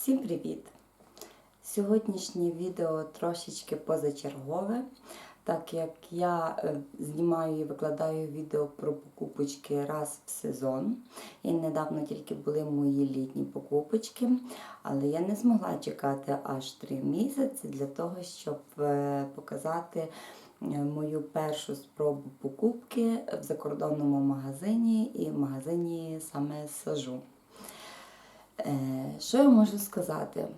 Всім привіт! Сьогоднішнє відео трошечки позачергове, так як я е, знімаю і викладаю відео про покупочки раз в сезон. І недавно тільки були мої літні покупочки, але я не змогла чекати аж три місяці для того, щоб е, показати е, мою першу спробу покупки в закордонному магазині і в магазині саме сажу. Е, Що я можу сказати?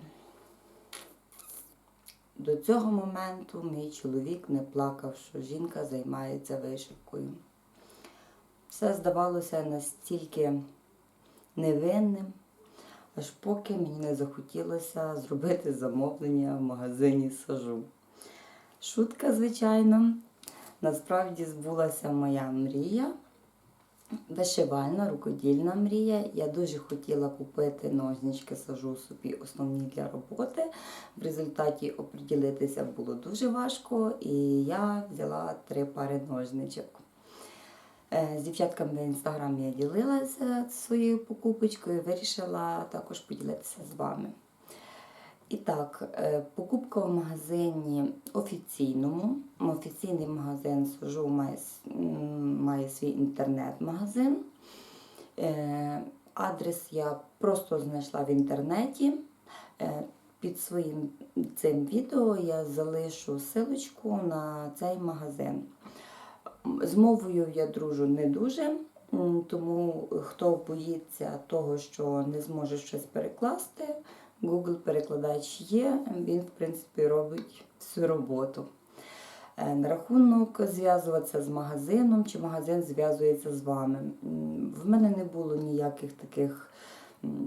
До цього моменту мій чоловік не плакав, що жінка займається вишивкою. Все здавалося настільки невинним, аж поки мені не захотілося зробити замовлення в магазині сажу. Шутка, звичайно, насправді збулася моя мрія. Вишивальна, рукодільна мрія. Я дуже хотіла купити ножнички, сажу собі основні для роботи. В результаті оприділитися було дуже важко, і я взяла три пари ножничок. Е, З дівчатками в інстаграмі я ділилася своєю покупочкою, вирішила також поділитися з вами. І так, е, покупка в магазині офіційному. Офіційний магазин Сужу має, має свій інтернет-магазин. Е, Адрес я просто знайшла в інтернеті. Е, Під своїм цим відео я залишу силочку на цей магазин. З мовою я дружу не дуже, тому хто боїться того, що не зможе щось перекласти, Google перекладач є, він в принципі робить всю роботу. Е, На рахунок зв'язуватися з магазином, чи магазин зв'язується з вами. В мене не було ніяких таких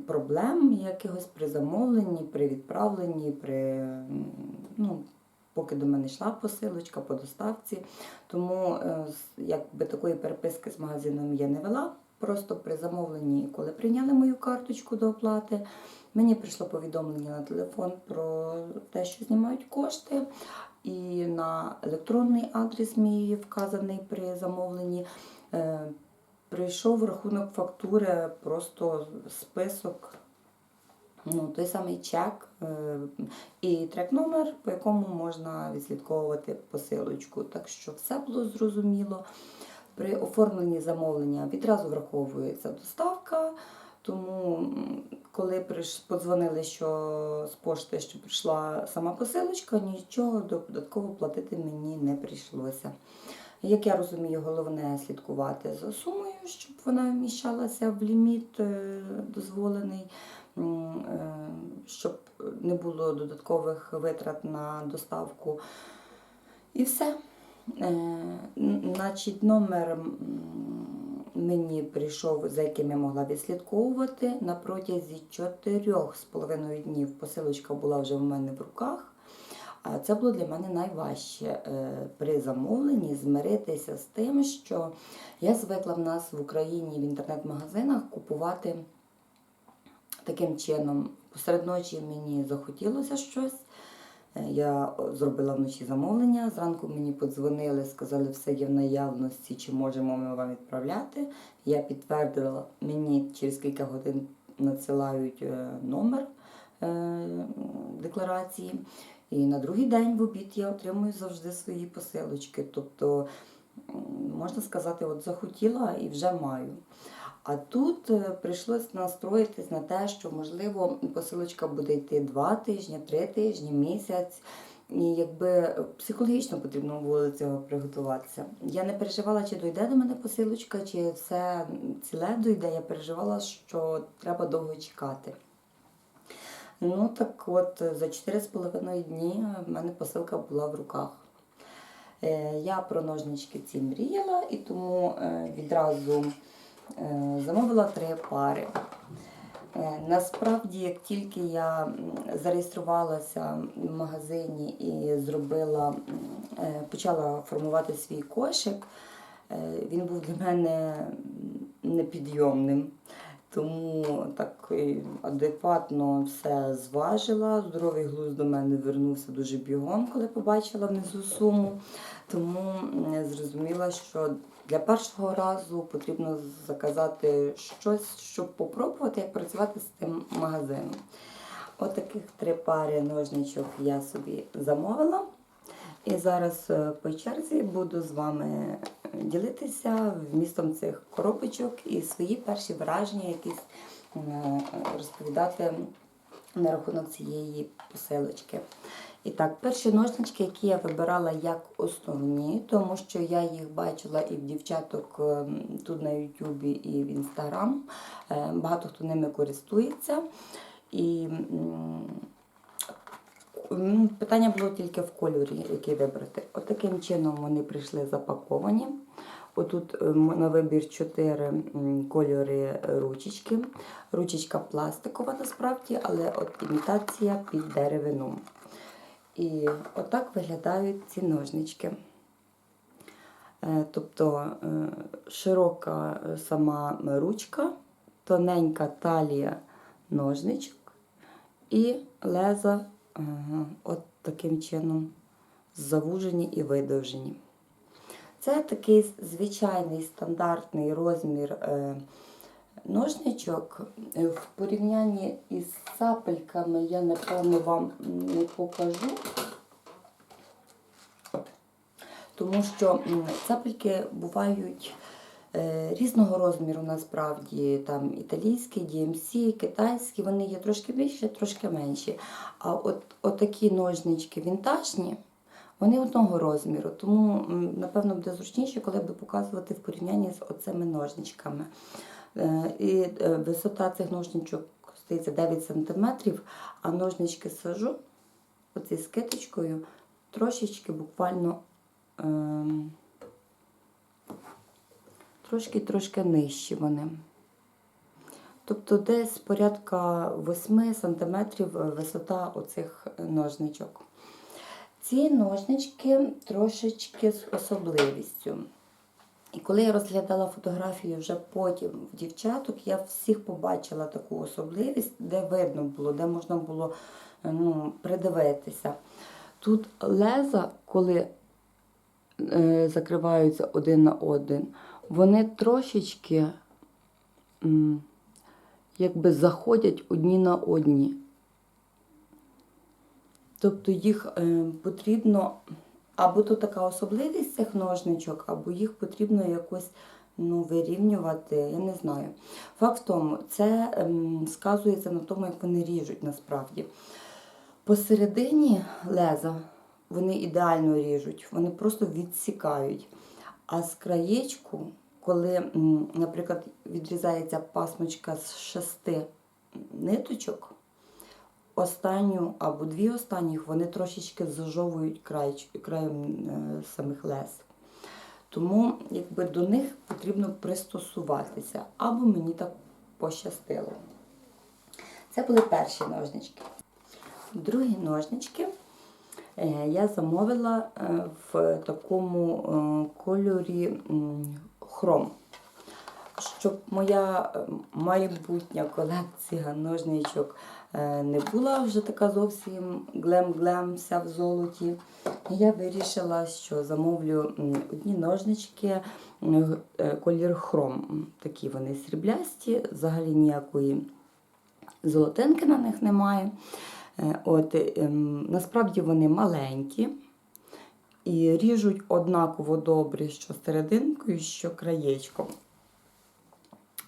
проблем, якихось при замовленні, при відправленні, при ну, поки до мене йшла посилочка по доставці. Тому е, якби такої переписки з магазином я не вела. Просто при замовленні, коли прийняли мою карточку до оплати, мені прийшло повідомлення на телефон про те, що знімають кошти. І на електронний адрес мій вказаний при замовленні. е, Прийшов рахунок фактури, просто список, ну, той самий чек е, і трек-номер, по якому можна відслідковувати посилочку. Так що все було зрозуміло. При оформленні замовлення відразу враховується доставка. Тому, коли подзвонили, що з пошти, що прийшла сама посилочка, нічого додатково платити мені не прийшлося. Як я розумію, головне слідкувати за сумою, щоб вона вміщалася в ліміт е, дозволений, е, щоб не було додаткових витрат на доставку. І все. Е, Значить, номер мені прийшов, за яким я могла відслідковувати. На протязі чотирьох з половиною днів посилочка була вже в мене в руках. Це було для мене найважче е, при замовленні змиритися з тим, що я звикла в нас в Україні в інтернет-магазинах купувати таким чином. Посеред ночі мені захотілося щось. Е, Я зробила вночі замовлення. Зранку мені подзвонили, сказали, все є в наявності, чи можемо ми вам відправляти. Я підтвердила, мені через кілька годин надсилають е, номер е, декларації. І на другий день в обід я отримую завжди свої посилочки. Тобто, можна сказати, от захотіла і вже маю. А тут е, прийшлось настроїтись на те, що можливо посилочка буде йти два тижні, три тижні, місяць. І якби психологічно потрібно було до цього приготуватися. Я не переживала, чи дойде до мене посилочка, чи все ціле дойде. Я переживала, що треба довго чекати. Ну так от за 4,5 дні в мене посилка була в руках. Е, Я про ножнички ці мріяла і тому е, відразу замовила три пари. Е, Насправді, як тільки я зареєструвалася в магазині і зробила, е, почала формувати свій кошик, е, він був для мене непідйомним. Тому так е, адекватно все зважила. Здоровий глузд до мене вернувся дуже бігом, коли побачила внизу суму. Тому зрозуміла, що для першого разу потрібно заказати щось, щоб попробувати, як працювати з тим магазином. Отаких три пари ножничок я собі замовила. І зараз е, по черзі буду з вами ділитися вмістом цих коробочок і свої перші враження, якісь е, розповідати на рахунок цієї посилочки. І так, перші ножнички, які я вибирала як основні, тому що я їх бачила і в дівчаток е, тут на Ютубі, і в Інстаграм. Е, Багато хто ними користується. І питання було тільки в кольорі, який вибрати. От чином вони прийшли запаковані. Отут е, на вибір 4 кольори ручечки. Ручечка пластикова насправді, але от імітація під деревину. І отак виглядають ці ножнички. Е, Тобто е, широка е, сама ручка, тоненька талія ножничок і леза от таким чином завужені і видовжені. Це такий звичайний стандартний розмір ножничок. Е, В порівнянні із сапельками я, напевно, вам не покажу. Тому що м, цапельки бувають е, різного розміру насправді. Там італійські, DMC, китайські, вони є трошки більші, трошки менші. А от, от такі ножнички вінтажні, вони одного розміру. Тому, напевно, буде зручніше, коли би показувати в порівнянні з оцими ножничками. Е, І е, висота цих ножничок здається 9 см, а ножнички сажу оці з киточкою трошечки буквально ем, трошки-трошки нижчі вони. Тобто десь порядка 8 см висота оцих ножничок. Ці ножнички трошечки з особливістю. І коли я розглядала фотографії вже потім в дівчаток, я всіх побачила таку особливість, де видно було, де можна було ну, придивитися. Тут леза, коли е, закриваються один на один, вони трошечки м, якби заходять одні на одні. Тобто їх е, потрібно, або то така особливість цих ножничок, або їх потрібно якось ну, вирівнювати, я не знаю. Факт в тому, це ем, сказується на тому, як вони ріжуть насправді. Посередині леза вони ідеально ріжуть, вони просто відсікають. А з краєчку, коли, наприклад, відрізається пасмочка з шести ниточок, останню або дві останніх вони трошечки зажовують край, краєм е, самих лез. Тому якби до них потрібно пристосуватися, або мені так пощастило. Це були перші ножнички. Другі ножнички е, я замовила е, в такому кольорі хром. Щоб моя майбутня колекція ножничок не була вже така зовсім глем-глем, вся в золоті. Я вирішила, що замовлю одні ножнички е, колір хром. Такі вони сріблясті, взагалі ніякої золотинки на них немає. Е, От, ем, насправді вони маленькі і ріжуть однаково добре, що серединкою, що краєчком.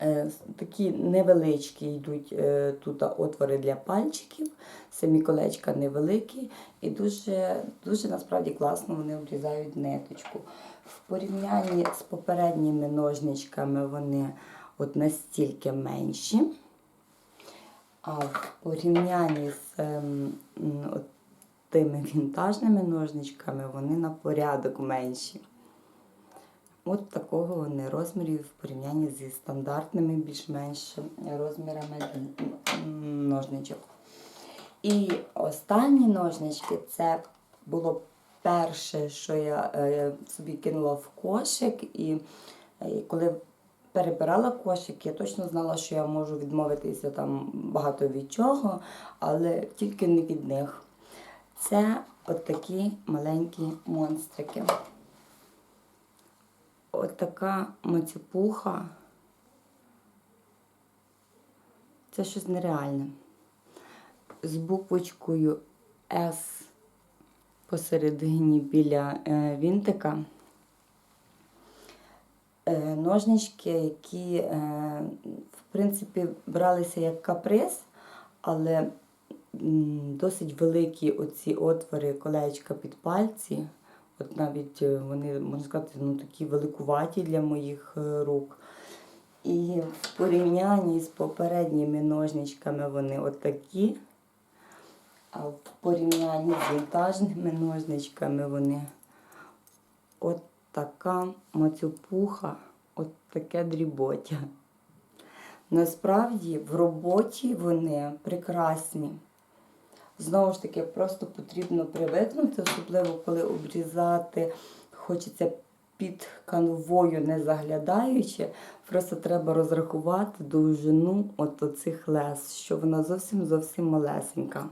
Е, Такі невеличкі йдуть е, тут отвори для пальчиків, самі колечка невеликі і дуже, дуже насправді класно вони обрізають ниточку. В порівнянні з попередніми ножничками вони от настільки менші. А в порівнянні з ем, от тими вінтажними ножничками вони на порядок менші. От такого вони розмірів в порівнянні зі стандартними більш-менш розмірами ножничок. І останні ножнички це було перше, що я е, собі кинула в кошик. І е, коли перебирала кошик, я точно знала, що я можу відмовитися там багато від чого, але тільки не від них. Це от такі маленькі монстрики. От така мацюпуха. Це щось нереальне. з буквочкою С посередині біля е, вінтика. Е, Ножнички, які, е, в принципі, бралися як каприз, але м, досить великі оці отвори, колечка під пальці. От навіть е, вони, можна сказати, ну, такі великуваті для моїх е, рук. І в порівнянні з попередніми ножничками вони отакі. А в порівнянні з вінтажними ножничками вони от така мацюпуха, от таке дріботя. Насправді в роботі вони прекрасні. Знову ж таки, просто потрібно привикнути, особливо коли обрізати хочеться під канвою, не заглядаючи. Просто треба розрахувати довжину от оцих лес, що вона зовсім зовсім малесенька.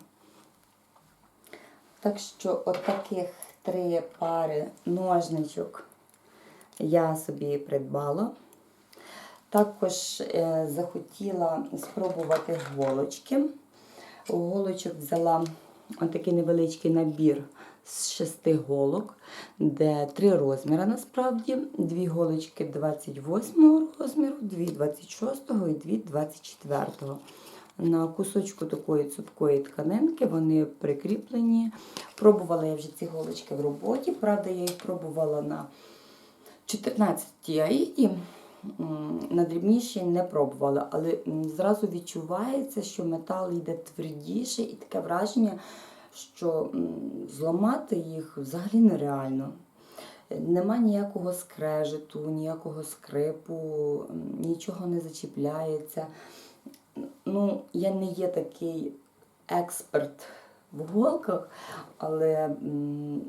Так що от три пари ножничок я собі придбала. Також е, захотіла спробувати голочки. Голочок взяла отакий невеличкий набір з шести голок, де три розміри насправді. Дві голочки 28 розміру, дві 26 і дві 24. На кусочку такої цупкої тканинки вони прикріплені. Пробувала я вже ці голочки в роботі. Правда, я їх пробувала на 14 аїді. На дрібніші не пробувала, але зразу відчувається, що метал йде твердіше, і таке враження, що зламати їх взагалі нереально. Нема ніякого скрежету, ніякого скрипу, нічого не зачіпляється. Ну, я не є такий експерт в голках, але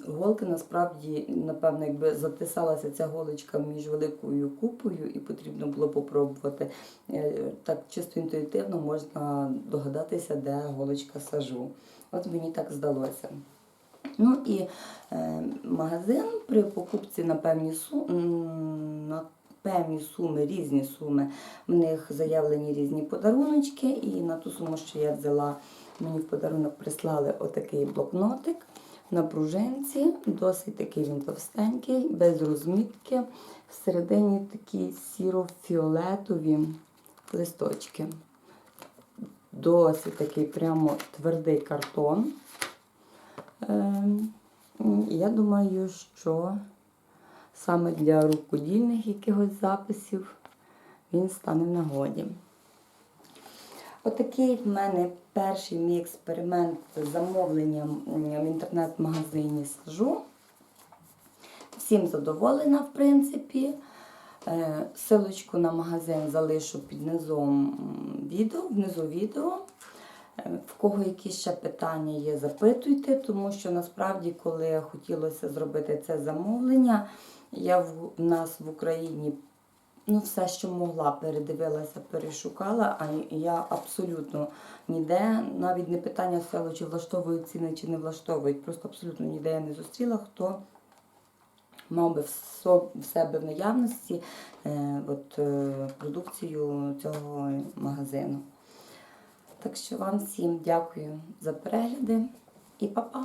голки насправді, напевно, якби затисалася ця голочка між великою купою, і потрібно було попробувати. е, Так чисто інтуїтивно можна догадатися, де голочка сажу. От мені так здалося. Ну і е, магазин при покупці на певні су... на певні суми, різні суми. В них заявлені різні подаруночки, і на ту суму, що я взяла, мені в подарунок прислали отакий блокнотик на пружинці. Досить такий він товстенький, без розмітки. Всередині такі сіро-фіолетові листочки. Досить такий прямо твердий картон. Ем, Я думаю, що саме для рукодільних якихось записів він стане в нагоді. Отакий в мене перший мій експеримент з замовленням в інтернет-магазині сажу. Всім задоволена, в принципі. Е, Силочку на магазин залишу під низом відео, внизу відео. Е, В кого якісь ще питання є, запитуйте, тому що насправді, коли хотілося зробити це замовлення, я в в нас в Україні ну, все, що могла, передивилася, перешукала, а я абсолютно ніде, навіть не питання село, чи влаштовують ціни, чи не влаштовують. Просто абсолютно ніде я не зустріла, хто мав би в себе в наявності е, от, е, продукцію цього магазину. Так що вам всім дякую за перегляди і па-па!